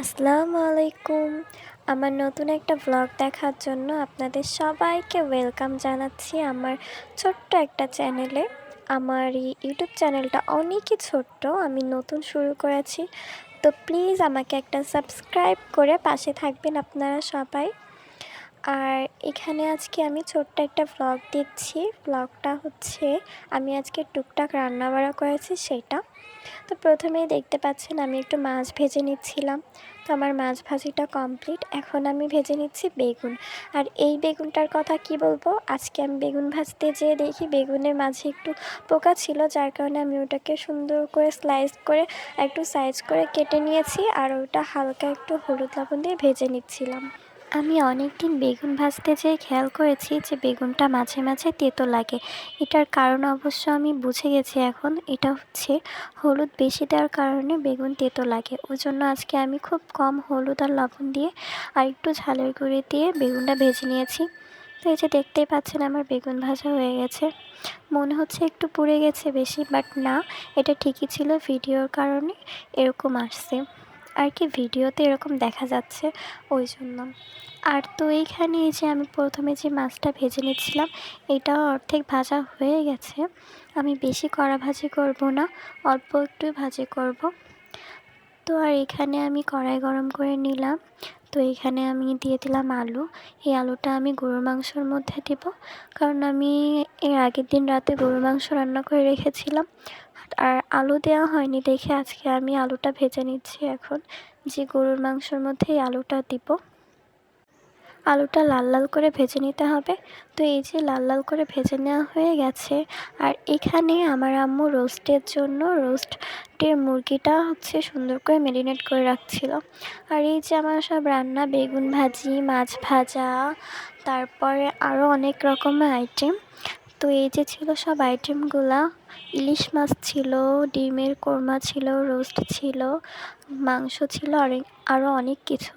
আসসালামু আলাইকুম আমার নতুন একটা ব্লগ দেখার জন্য আপনাদের সবাইকে ওয়েলকাম জানাচ্ছি আমার ছোট্ট একটা চ্যানেলে আমার এই ইউটিউব চ্যানেলটা অনেকই ছোট্ট, আমি নতুন শুরু করেছি। তো প্লিজ আমাকে একটা সাবস্ক্রাইব করে পাশে থাকবেন আপনারা সবাই। আর এখানে আজকে আমি ছোট্ট একটা ভ্লগ দিচ্ছি। ভ্লগটা হচ্ছে, আমি আজকে টুকটাক রান্না বাড়া করেছি সেটা। তো প্রথমেই দেখতে পাচ্ছেন আমি একটু মাছ ভেজে নিচ্ছিলাম। তো আমার মাছ ভাজিটা কমপ্লিট এখন আমি ভেজে নিচ্ছি বেগুন। আর এই বেগুনটার কথা কি বলব? আজকে আমি বেগুন ভাজতে যেয়ে দেখি বেগুনের মাঝে একটু পোকা ছিল, যার কারণে আমি ওটাকে সুন্দর করে স্লাইস করে একটু সাইজ করে কেটে নিয়েছি। আর ওটা হালকা একটু হলুদ লবণ দিয়ে ভেজে নিচ্ছিলাম। আমি অনেক দিন বেগুন ভাজতে যেয়ে খেয়াল করেছি যে বেগুনটা মাঝে মাঝে তেতো লাগে। এটার কারণ অবশ্য আমি বুঝে গেছি এখন। এটা হচ্ছে হলুদ বেশি দেওয়ার কারণে বেগুন তেতো লাগে। ওই জন্য আজকে আমি খুব কম হলুদ আর লবণ দিয়ে আর একটু ঝালের গুঁড়ি দিয়ে বেগুনটা ভেজে নিয়েছি। তো এই যে দেখতেই পাচ্ছেন আমার বেগুন ভাজা হয়ে গেছে। মনে হচ্ছে একটু পুড়ে গেছে বেশি, বাট না, এটা ঠিকই ছিল। ভিডিওর কারণে এরকম আসছে। আর কি ভিডিওতে এরকম দেখা যাচ্ছে ওই জন্য। আর তো এইখানে এই যে আমি প্রথমে যে মাছটা ভেজে নিচ্ছিলাম এটাও অর্ধেক ভাজা হয়ে গেছে। আমি বেশি কড়া ভাজি করব না, অল্প একটু ভাজি করব। তো আর এখানে আমি কড়াই গরম করে নিলাম। তো এখানে আমি দিয়ে দিলাম আলু। এই আলুটা আমি গরুর মাংসর মধ্যে দিব। কারণ আমি এর আগের দিন রাতে গরুর মাংস রান্না করে রেখেছিলাম। আর আলু দেওয়া হয়নি দেখে আজকে আমি আলুটা ভেজে নিচ্ছি এখন। যে গরুর মাংসর মধ্যে এই আলুটা দিব। আলুটা লাল লাল করে ভেজে নিতে হবে। তো এই যে লাল লাল করে ভেজে নেওয়া হয়ে গেছে, আর এখানে আমার আম্মু রোস্টের জন্য রোস্টের মুরগিটা হচ্ছে সুন্দর করে ম্যারিনেট করে রাখছিল। আর এই যে আমার সব রান্না, বেগুন ভাজি, মাছ ভাজা, তারপরে আরও অনেক রকমের আইটেম তো এই যে ছিল সব আইটেমগুলা ইলিশ মাছ ছিল, ডিমের কোরমা ছিল, রোস্ট ছিল, মাংস ছিল, আর আরও অনেক কিছু।